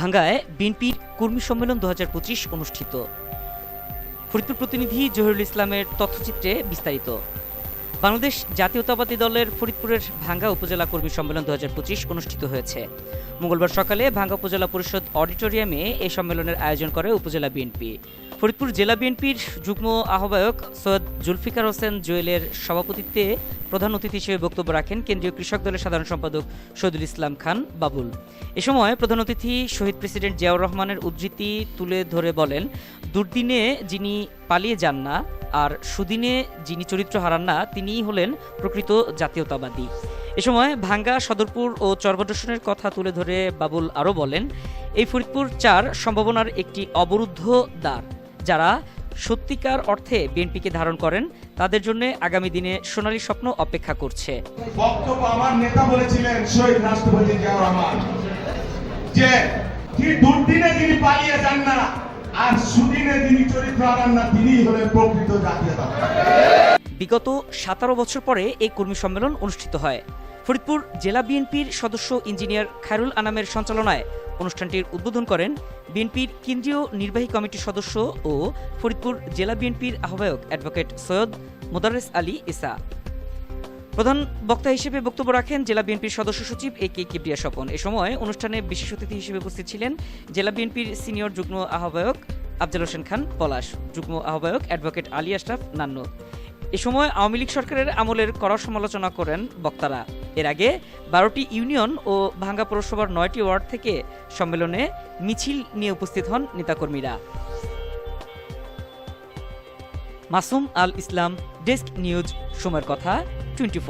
ভাঙ্গায় বিএনপির কর্মী সম্মেলন দু হাজার পঁচিশ অনুষ্ঠিত। ফরিদপুর প্রতিনিধি জহিরুল ইসলামের তথ্যচিত্রে বিস্তারিত। বাংলাদেশ জাতীয়তাবাদী দলের ফরিদপুরের ভাঙ্গা উপজেলা কর্মী সম্মেলন দু হাজার পঁচিশ অনুষ্ঠিত হয়েছে। মঙ্গলবার সকালে ভাঙ্গা উপজেলা পরিষদ অডিটোরিয়ামে এই সম্মেলনের আয়োজন করে উপজেলা বিএনপি। ফরিদপুর জেলা বিএনপির যুগ্ম আহ্বায়ক সৈয়দ জুলফিকার হোসেন জুয়েলের সভাপতিত্বে প্রধান অতিথি হিসেবে বক্তব্য রাখেন কেন্দ্রীয় কৃষক দলের সাধারণ সম্পাদক শহীদুল ইসলাম খান বাবুল। এ সময় প্রধান অতিথি শহীদ প্রেসিডেন্ট জিয়াউর রহমানের উদ্ধৃতি তুলে ধরে বলেন, দুর্দিনে যিনি পালিয়ে যান না আর সুদিনে যিনি চরিত্র হারান না, তিনিই হলেন প্রকৃত জাতীয়তাবাদী। এ সময় ভাঙ্গা সদরপুর ও চরবদর্শনের কথা তুলে ধরে বাবুল আরও বলেন, এই ফরিদপুর চার সম্ভাবনার একটি অবরুদ্ধ দ্বার। যারা সত্যিকার অর্থে বিএনপিকে ধারণ করেন, তাদের জন্য আগামী দিনে সোনালী স্বপ্ন অপেক্ষা করছে। বক্তব্য আমার নেতা বলেছিলেন, শহীদ রাষ্ট্রপতি জিয়াউর রহমান, যে কি দুর্দিনে যিনি পালিয়ে যান না আর সুদিনে যিনি চরিত্র হারান না তিনি হলেন প্রকৃত জাতীয়তাবাদী বিগত সতেরো বছর পরে এই কর্মী সম্মেলন অনুষ্ঠিত হয়। ফরিদপুর জেলা বিএনপির সদস্য ইঞ্জিনিয়ার খায়রুল আনামের সঞ্চালনায় অনুষ্ঠানটির উদ্বোধন করেন বিএনপির কেন্দ্রীয় নির্বাহী কমিটির সদস্য ও ফরিদপুর জেলা বিএনপির আহ্বায়ক অ্যাডভোকেট সৈয়দ মোদারেস আলী ইসা। প্রধান বক্তা হিসেবে বক্তব্য রাখেন জেলা বিএনপির সদস্য সচিব এ কে কিবরিয়া স্বপন। এ সময় অনুষ্ঠানে বিশেষ অতিথি হিসেবে উপস্থিত ছিলেন জেলা বিএনপির সিনিয়র যুগ্ম আহ্বায়ক আফজাল হোসেন খান পলাশ, যুগ্ম আহ্বায়ক অ্যাডভোকেট আলী আশরাফ নান্ন। এ সময় আওয়ামী লীগ সরকারের আমলের কড়া সমালোচনা করেন বক্তারা। এর আগে বারোটি ইউনিয়ন ও ভাঙ্গা পৌরসভার নয়টি ওয়ার্ড থেকে সম্মেলনে মিছিল নিয়ে উপস্থিত হন নেতাকর্মীরা। মাসুম আল ইসলাম ডেস্ক নিউজ সময়ের কথা টোয়েন্টি